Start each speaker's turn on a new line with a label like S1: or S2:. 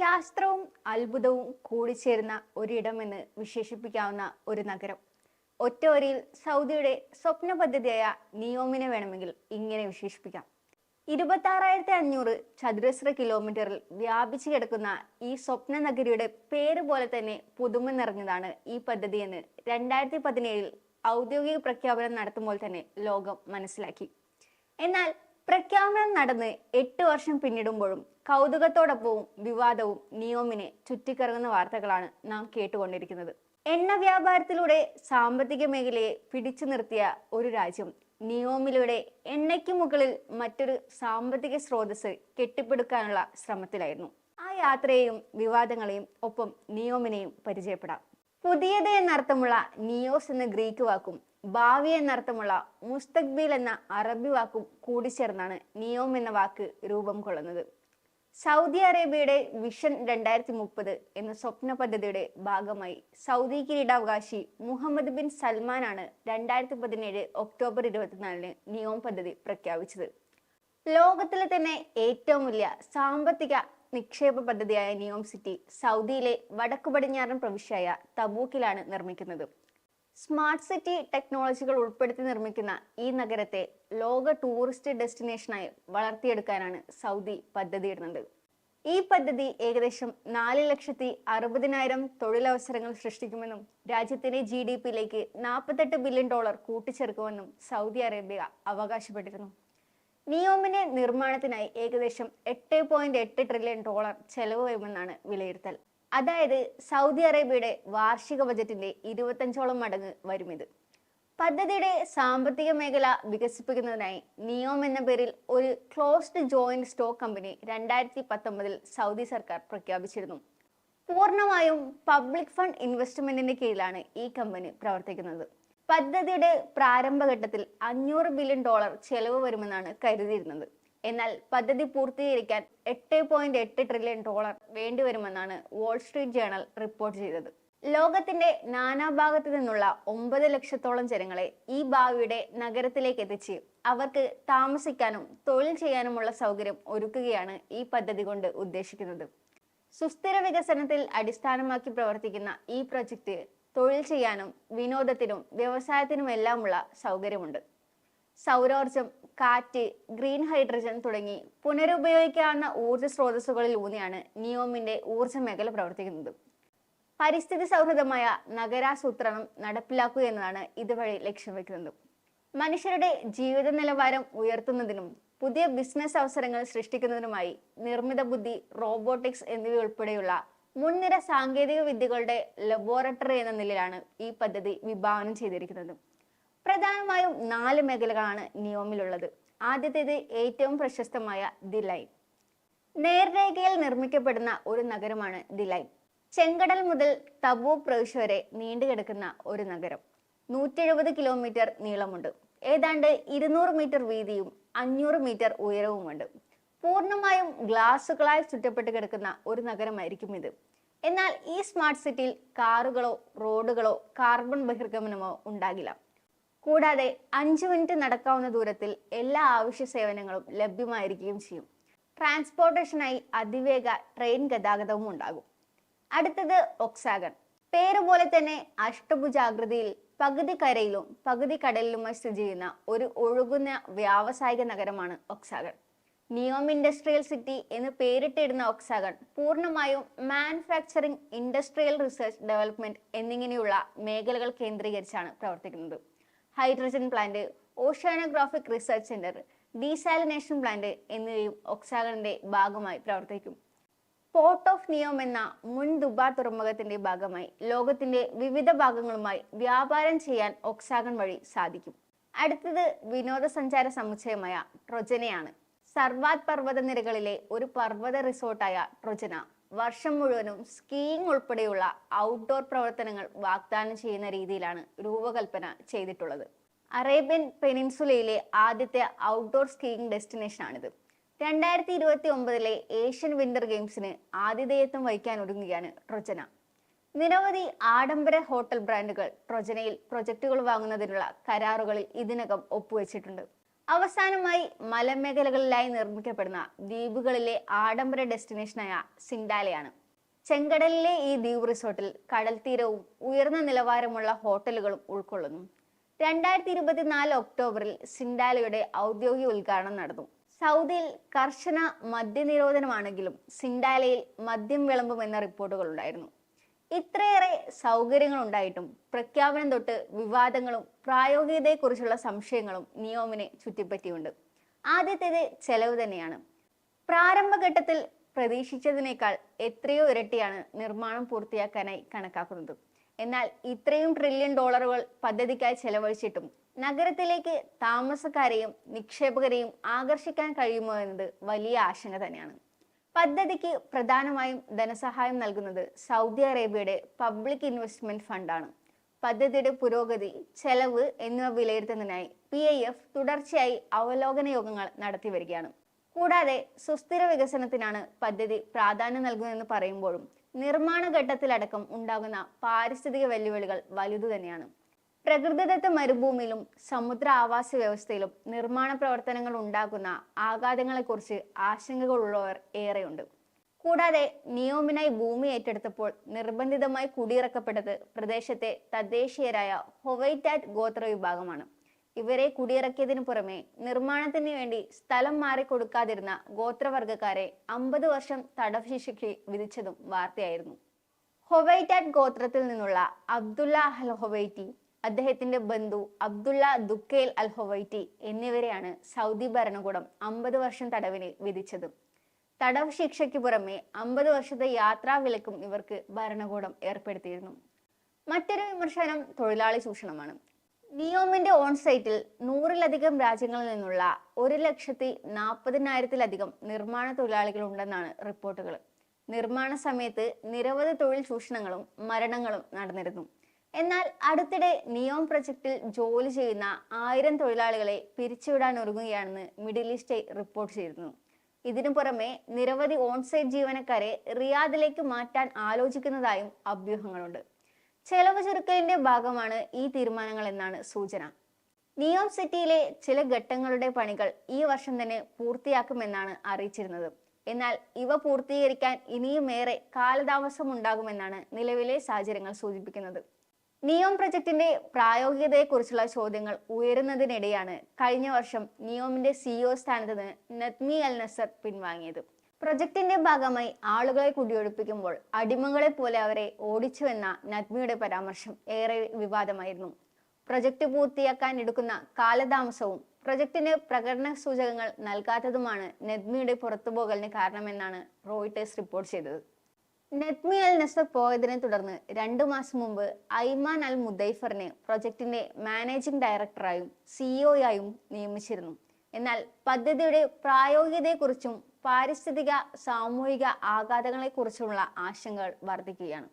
S1: ശാസ്ത്രവും അത്ഭുതവും കൂടിച്ചേരുന്ന ഒരിടമെന്ന് വിശേഷിപ്പിക്കാവുന്ന ഒരു നഗരം. ഒറ്റവരിയിൽ സൗദിയുടെ സ്വപ്ന പദ്ധതിയായ നിയോമിനെ വേണമെങ്കിൽ ഇങ്ങനെ വിശേഷിപ്പിക്കാം. ഇരുപത്താറായിരത്തി അഞ്ഞൂറ് ചതുരശ്ര കിലോമീറ്ററിൽ വ്യാപിച്ചു കിടക്കുന്ന ഈ സ്വപ്ന നഗരിയുടെ പേര് പോലെ തന്നെ പുതുമ നിറഞ്ഞതാണ് ഈ പദ്ധതി എന്ന് രണ്ടായിരത്തി പതിനേഴിൽ ഔദ്യോഗിക പ്രഖ്യാപനം നടത്തുമ്പോൾ തന്നെ ലോകം മനസ്സിലാക്കി. എന്നാൽ പ്രഖ്യാപനം നടന്ന് എട്ട് വർഷം പിന്നിടുമ്പോഴും കൗതുകത്തോടൊപ്പവും വിവാദവും നിയോമിനെ ചുറ്റിക്കറങ്ങുന്ന വാർത്തകളാണ് നാം കേട്ടുകൊണ്ടിരിക്കുന്നത്. എണ്ണ വ്യാപാരത്തിലൂടെ സാമ്പത്തിക മേഖലയെ പിടിച്ചു നിർത്തിയ ഒരു രാജ്യം നിയോമിലൂടെ എണ്ണയ്ക്ക് മുകളിൽ മറ്റൊരു സാമ്പത്തിക സ്രോതസ് കെട്ടിപ്പടുക്കാനുള്ള ശ്രമത്തിലായിരുന്നു. ആ യാത്രയെയും വിവാദങ്ങളെയും ഒപ്പം നിയോമിനെയും പരിചയപ്പെടാം. പുതിയത് എന്നർത്ഥമുള്ള നിയോസ് എന്ന ഗ്രീക്ക് വാക്കും ഭാവി എന്നർത്ഥമുള്ള മുസ്തഖ്ബീൽ എന്ന അറബി വാക്കും കൂടിച്ചേർന്നാണ് നിയോം എന്ന വാക്ക് രൂപം കൊള്ളുന്നത്. സൗദി അറേബ്യയുടെ വിഷൻ രണ്ടായിരത്തി മുപ്പത് എന്ന സ്വപ്ന പദ്ധതിയുടെ ഭാഗമായി സൗദി കിരീടാവകാശി മുഹമ്മദ് ബിൻ സൽമാനാണ് രണ്ടായിരത്തി പതിനേഴ് ഒക്ടോബർ ഇരുപത്തിനാലിന് നിയോം പദ്ധതി പ്രഖ്യാപിച്ചത്. ലോകത്തിലെ തന്നെ ഏറ്റവും വലിയ സാമ്പത്തിക നിക്ഷേപ പദ്ധതിയായ നിയോം സിറ്റി സൗദിയിലെ വടക്കു പടിഞ്ഞാറൻ പ്രവിശ്യയായ തബൂക്കിലാണ് നിർമ്മിക്കുന്നത്. സ്മാർട്ട് സിറ്റി ടെക്നോളജികൾ ഉൾപ്പെടുത്തി നിർമ്മിക്കുന്ന ഈ നഗരത്തെ ലോക ടൂറിസ്റ്റ് ഡെസ്റ്റിനേഷനായി വളർത്തിയെടുക്കാനാണ് സൗദി പദ്ധതിയിടുന്നത്. ഈ പദ്ധതി ഏകദേശം നാല് ലക്ഷത്തി അറുപതിനായിരം തൊഴിലവസരങ്ങൾ സൃഷ്ടിക്കുമെന്നും രാജ്യത്തിന്റെ ജി ഡി പിയിലേക്ക് നാൽപ്പത്തെട്ട് ബില്യൺ ഡോളർ കൂട്ടിച്ചേർക്കുമെന്നും സൗദി അറേബ്യ അവകാശപ്പെട്ടിരുന്നു. നിയോമിന്റെ നിർമ്മാണത്തിനായി ഏകദേശം എട്ട് പോയിന്റ് എട്ട് ട്രില്യൺ ഡോളർ ചെലവ് വരുമെന്നാണ് വിലയിരുത്തൽ. അതായത് സൗദി അറേബ്യയുടെ വാർഷിക ബജറ്റിന്റെ ഇരുപത്തഞ്ചോളം മടങ്ങ് വരും ഇത് പദ്ധതിയുടെ സാമ്പത്തിക മേഖല വികസിപ്പിക്കുന്നതിനായി നിയോം എന്ന പേരിൽ ഒരു ക്ലോസ്ഡ് ജോയിന്റ് സ്റ്റോക്ക് കമ്പനി രണ്ടായിരത്തി പത്തൊമ്പതിൽ സൗദി സർക്കാർ പ്രഖ്യാപിച്ചിരുന്നു. പൂർണമായും പബ്ലിക് ഫണ്ട് ഇൻവെസ്റ്റ്മെന്റിന്റെ കീഴിലാണ് ഈ കമ്പനി പ്രവർത്തിക്കുന്നത്. പദ്ധതിയുടെ പ്രാരംഭഘട്ടത്തിൽ അഞ്ഞൂറ് ബില്യൺ ഡോളർ ചെലവ് വരുമെന്നാണ് കരുതിയിരുന്നത്. എന്നാൽ പദ്ധതി പൂർത്തീകരിക്കാൻ എട്ട് പോയിന്റ് എട്ട് ട്രില്യൺ ഡോളർ വേണ്ടിവരുമെന്നാണ് വാൾ സ്ട്രീറ്റ് ജേണൽ റിപ്പോർട്ട് ചെയ്തത്. ലോകത്തിന്റെ നാനാഭാഗത്തു നിന്നുള്ള ഒമ്പത് ലക്ഷത്തോളം ജനങ്ങളെ ഈ ഭാവിയുടെ നഗരത്തിലേക്ക് എത്തിച്ച് അവർക്ക് താമസിക്കാനും തൊഴിൽ ചെയ്യാനുമുള്ള സൗകര്യം ഒരുക്കുകയാണ് ഈ പദ്ധതി കൊണ്ട് ഉദ്ദേശിക്കുന്നത്. സുസ്ഥിര വികസനത്തിൽ അടിസ്ഥാനമാക്കി പ്രവർത്തിക്കുന്ന ഈ പ്രൊജക്ട് തൊഴിൽ ചെയ്യാനും വിനോദത്തിനും വ്യവസായത്തിനുമെല്ലാമുള്ള സൗകര്യമുണ്ട്. സൗരോർജം കാറ്റ് ഗ്രീൻ ഹൈഡ്രജൻ തുടങ്ങി പുനരുപയോഗിക്കാവുന്ന ഊർജ സ്രോതസ്സുകളിൽ ഊന്നിയാണ് നിയോമിന്റെ ഊർജ മേഖല പ്രവർത്തിക്കുന്നത്. പരിസ്ഥിതി സൗഹൃദമായ നഗരാസൂത്രണം നടപ്പിലാക്കുക എന്നതാണ് ഇതുവഴി ലക്ഷ്യം വെക്കുന്നത്. മനുഷ്യരുടെ ജീവിത നിലവാരം ഉയർത്തുന്നതിനും പുതിയ ബിസിനസ് അവസരങ്ങൾ സൃഷ്ടിക്കുന്നതിനുമായി നിർമ്മിത ബുദ്ധി റോബോട്ടിക്സ് എന്നിവയുൾപ്പെടെയുള്ള മുൻനിര സാങ്കേതിക വിദ്യകളുടെ ലബോറട്ടറി എന്ന നിലയിലാണ് ഈ പദ്ധതി വിഭാവനം ചെയ്തിരിക്കുന്നത്. പ്രധാനമായും നാല് മേഖലകളാണ് നിയോമിലുള്ളത്. ആദ്യത്തേത് ഏറ്റവും പ്രശസ്തമായ ദി ലൈൻ. നേർരേഖയിൽ നിർമ്മിക്കപ്പെടുന്ന ഒരു നഗരമാണ് ദി ലൈൻ. ചെങ്കടൽ മുതൽ തബൂ പ്രവിശ്യ വരെ നീണ്ടുകിടക്കുന്ന ഒരു നഗരം. നൂറ്റി എഴുപത് കിലോമീറ്റർ നീളമുണ്ട്. ഏതാണ്ട് ഇരുന്നൂറ് മീറ്റർ വീതിയും അഞ്ഞൂറ് മീറ്റർ ഉയരവുമുണ്ട്. പൂർണമായും ഗ്ലാസുകളായി ചുറ്റപ്പെട്ട് കിടക്കുന്ന ഒരു നഗരമായിരിക്കും ഇത്. എന്നാൽ ഈ സ്മാർട്ട് സിറ്റിയിൽ കാറുകളോ റോഡുകളോ കാർബൺ ബഹിർഗമനമോ ഉണ്ടാകില്ല. കൂടാതെ അഞ്ചു മിനിറ്റ് നടക്കാവുന്ന ദൂരത്തിൽ എല്ലാ ആവശ്യ സേവനങ്ങളും ലഭ്യമായിരിക്കുകയും ചെയ്യും. ട്രാൻസ്പോർട്ടേഷനായി അതിവേഗ ട്രെയിൻ ഗതാഗതവും ഉണ്ടാകും. അടുത്തത് ഒക്സാഗൺ. പേര് പോലെ തന്നെ അഷ്ടഭുജാകൃതിയിൽ പകുതി കരയിലും പകുതി കടലിലുമായി സ്ഥിതി ചെയ്യുന്ന ഒരു ഒഴുകുന്ന വ്യാവസായിക നഗരമാണ് ഒക്സാഗൺ. നിയോം ഇൻഡസ്ട്രിയൽ സിറ്റി എന്ന് പേരിട്ടിടുന്ന ഒക്സാഗൺ പൂർണമായും മാനുഫാക്ചറിംഗ് ഇൻഡസ്ട്രിയൽ റിസർച്ച് ഡെവലപ്മെന്റ് എന്നിങ്ങനെയുള്ള മേഖലകൾ കേന്ദ്രീകരിച്ചാണ് പ്രവർത്തിക്കുന്നത്. Hydrogen plant oceanographic research centre desalination plant എന്നിവയും ഒക്സാഗണിന്റെ ഭാഗമായി പ്രവർത്തിക്കും. പോർട്ട് ഓഫ് നിയോം എന്ന മുൻ ദുബാർ തുറമുഖത്തിന്റെ ഭാഗമായി ലോകത്തിന്റെ വിവിധ ഭാഗങ്ങളുമായി വ്യാപാരം ചെയ്യാൻ ഒക്സാഗൺ വഴി സാധിക്കും. അടുത്തത് വിനോദസഞ്ചാര സമുച്ചയമായ ട്രൊജനയാണ്. സർവാത് പർവത നിരകളിലെ ഒരു പർവത റിസോർട്ടായ ട്രൊജന. വർഷം മുഴുവനും സ്കീയിങ് ഉൾപ്പെടെയുള്ള ഔട്ട്ഡോർ പ്രവർത്തനങ്ങൾ വാഗ്ദാനം ചെയ്യുന്ന രീതിയിലാണ് രൂപകൽപ്പന ചെയ്തിട്ടുള്ളത്. അറേബ്യൻ പെനിൻസുലയിലെ ആദ്യത്തെ ഔട്ട്ഡോർ സ്കീയിങ് ഡെസ്റ്റിനേഷനാണിത് രണ്ടായിരത്തി ഇരുപത്തി ഒമ്പതിലെ ഏഷ്യൻ വിന്റർ ഗെയിംസിന് ആതിഥേയത്വം വഹിക്കാൻ ഒരുങ്ങുകയാണ് ട്രൊജന നിരവധി ആഡംബര ഹോട്ടൽ ബ്രാൻഡുകൾ ട്രൊജനയിൽ പ്രൊജക്ടുകൾ വാങ്ങുന്നതിനുള്ള കരാറുകളിൽ ഇതിനകം ഒപ്പുവെച്ചിട്ടുണ്ട്. അവസാനമായി മലമേഖലകളിലായി നിർമ്മിക്കപ്പെടുന്ന ദ്വീപുകളിലെ ആഡംബര ഡെസ്റ്റിനേഷനായ സിൻഡാലയാണ്. ചെങ്കടലിലെ ഈ ദ്വീപ് റിസോർട്ടിൽ കടൽ തീരവും ഉയർന്ന നിലവാരമുള്ള ഹോട്ടലുകളും ഉൾക്കൊള്ളുന്നു. രണ്ടായിരത്തി ഇരുപത്തിനാല് ഒക്ടോബറിൽ സിൻഡാലയുടെ ഔദ്യോഗിക ഉദ്ഘാടനം നടന്നു. സൗദിയിൽ കർശന മദ്യനിരോധനമാണെങ്കിലും സിൻഡാലയിൽ മദ്യം വിളമ്പുമെന്ന റിപ്പോർട്ടുകൾ ഉണ്ടായിരുന്നു ഇത്രയേറെ സൗകര്യങ്ങൾ ഉണ്ടായിട്ടും പ്രഖ്യാപനം തൊട്ട് വിവാദങ്ങളും പ്രായോഗികതയെക്കുറിച്ചുള്ള സംശയങ്ങളും നിയോമിനെ ചുറ്റിപ്പറ്റിയുണ്ട്. ആദ്യത്തേത് ചെലവ് തന്നെയാണ്. പ്രാരംഭഘട്ടത്തിൽ പ്രതീക്ഷിച്ചതിനേക്കാൾ എത്രയോ ഇരട്ടിയാണ് നിർമ്മാണം പൂർത്തിയാക്കാനായി കണക്കാക്കുന്നത്. എന്നാൽ ഇത്രയും ട്രില്യൺ ഡോളറുകൾ പദ്ധതിക്കായി ചെലവഴിച്ചിട്ടും നഗരത്തിലേക്ക് താമസക്കാരെയും നിക്ഷേപകരെയും ആകർഷിക്കാൻ കഴിയുമോ എന്നത് വലിയ ആശങ്ക തന്നെയാണ്. പദ്ധതിക്ക് പ്രധാനമായും ധനസഹായം നൽകുന്നത് സൗദി അറേബ്യയുടെ പബ്ലിക് ഇൻവെസ്റ്റ്മെന്റ് ഫണ്ടാണ്. പദ്ധതിയുടെ പുരോഗതി ചെലവ് എന്നിവ വിലയിരുത്തുന്നതിനായി പി ഐ എഫ് തുടർച്ചയായി അവലോകന യോഗങ്ങൾ നടത്തി വരികയാണ് കൂടാതെ സുസ്ഥിര വികസനത്തിനാണ് പദ്ധതി പ്രാധാന്യം നൽകുന്നതെന്ന് പറയുമ്പോഴും നിർമ്മാണ ഘട്ടത്തിലടക്കം ഉണ്ടാകുന്ന പാരിസ്ഥിതിക വെല്ലുവിളികൾ വലുതു തന്നെയാണ് പ്രകൃതിദത്ത മരുഭൂമിയിലും സമുദ്ര ആവാസ വ്യവസ്ഥയിലും നിർമ്മാണ പ്രവർത്തനങ്ങൾ ഉണ്ടാക്കുന്ന ആഘാതങ്ങളെക്കുറിച്ച് ആശങ്കകളുള്ളവർ ഏറെയുണ്ട്. കൂടാതെ നിയോമിനായി ഭൂമി ഏറ്റെടുത്തപ്പോൾ നിർബന്ധിതമായി കുടിയിറക്കപ്പെട്ടത് പ്രദേശത്തെ തദ്ദേശീയരായ ഹൊവൈറ്റാറ്റ് ഗോത്ര വിഭാഗമാണ്. ഇവരെ കുടിയിറക്കിയതിനു പുറമെ നിർമ്മാണത്തിന് വേണ്ടി സ്ഥലം മാറിക്കൊടുക്കാതിരുന്ന ഗോത്രവർഗക്കാരെ അമ്പത് വർഷം തടവ് ശിക്ഷയ്ക്ക് വിധിച്ചതും വാർത്തയായിരുന്നു. ഹൊവൈറ്റാറ്റ് ഗോത്രത്തിൽ നിന്നുള്ള അബ്ദുല്ല അൽ ഹൊവൈറ്റി അദ്ദേഹത്തിന്റെ ബന്ധു അബ്ദുള്ള ദുക്കേൽ അൽ ഹൊവൈറ്റി എന്നിവരെയാണ് സൗദി ഭരണകൂടം അമ്പത് വർഷം തടവിന് വിധിച്ചത്. തടവ് ശിക്ഷയ്ക്ക് പുറമെ അമ്പത് വർഷത്തെ യാത്രാ വിലക്കും ഇവർക്ക് ഭരണകൂടം ഏർപ്പെടുത്തിയിരുന്നു. മറ്റൊരു വിമർശനം തൊഴിലാളി ചൂഷണമാണ്. നിയോമിന്റെ ഓൺ സൈറ്റിൽ നൂറിലധികം രാജ്യങ്ങളിൽ നിന്നുള്ള ഒരു ലക്ഷത്തി നാൽപ്പതിനായിരത്തിലധികം നിർമ്മാണ തൊഴിലാളികൾ ഉണ്ടെന്നാണ് റിപ്പോർട്ടുകൾ. നിർമ്മാണ സമയത്ത് നിരവധി തൊഴിൽ ചൂഷണങ്ങളും മരണങ്ങളും നടന്നിരുന്നു. എന്നാൽ അടുത്തിടെ നിയോം പ്രൊജക്റ്റിൽ ജോലി ചെയ്യുന്ന ആയിരം തൊഴിലാളികളെ പിരിച്ചുവിടാൻ ഒരുങ്ങുകയാണെന്ന് മിഡിൽ ഈസ്റ്റ് റിപ്പോർട്ട് ചെയ്തിരുന്നു. ഇതിനു പുറമെ നിരവധി ഓൺസൈറ്റ് ജീവനക്കാരെ റിയാദിലേക്ക് മാറ്റാൻ ആലോചിക്കുന്നതായും അഭ്യൂഹങ്ങളുണ്ട്. ചെലവ് ചുരുക്കലിന്റെ ഭാഗമാണ് ഈ തീരുമാനങ്ങൾ എന്നാണ് സൂചന. നിയോം സിറ്റിയിലെ ചില ഘട്ടങ്ങളുടെ പണികൾ ഈ വർഷം തന്നെ പൂർത്തിയാക്കുമെന്നാണ് അറിയിച്ചിരുന്നത്. എന്നാൽ ഇവ പൂർത്തീകരിക്കാൻ ഇനിയുമേറെ കാലതാമസം ഉണ്ടാകുമെന്നാണ് നിലവിലെ സാഹചര്യങ്ങൾ സൂചിപ്പിക്കുന്നത്. നിയോം പ്രൊജക്ടിന്റെ പ്രായോഗികതയെക്കുറിച്ചുള്ള ചോദ്യങ്ങൾ ഉയരുന്നതിനിടെയാണ് കഴിഞ്ഞ വർഷം നിയോമിന്റെ സിഇഒ സ്ഥാനത്ത് നിന്ന് നത്മി അൽ നസർ പിൻവാങ്ങിയത്. പ്രൊജക്ടിന്റെ ഭാഗമായി ആളുകളെ കുടിയൊഴിപ്പിക്കുമ്പോൾ അടിമകളെ പോലെ അവരെ ഓടിച്ചുവെന്ന നത്മിയുടെ പരാമർശം ഏറെ വിവാദമായിരുന്നു. പ്രൊജക്ട് പൂർത്തിയാക്കാൻ എടുക്കുന്ന കാലതാമസവും പ്രൊജക്ടിന് പ്രകടന സൂചകങ്ങൾ നൽകാത്തതുമാണ് നദ്മിയുടെ പുറത്തുപോകലിന് കാരണമെന്നാണ് റോയിട്ടേഴ്സ് റിപ്പോർട്ട് ചെയ്തത്. നെത്മി അൽ നസർ പോയതിനെ തുടർന്ന് രണ്ടു മാസം മുമ്പ് ഐമാൻ അൽ മുദൈഫറിനെ പ്രൊജക്ടിന്റെ മാനേജിംഗ് ഡയറക്ടറായും സിഇഒയായും നിയമിച്ചിരുന്നു. എന്നാൽ പദ്ധതിയുടെ പ്രായോഗികതയെക്കുറിച്ചും പാരിസ്ഥിതിക സാമൂഹിക ആഘാതങ്ങളെക്കുറിച്ചുമുള്ള ആശങ്കകൾ വർദ്ധിക്കുകയാണ്.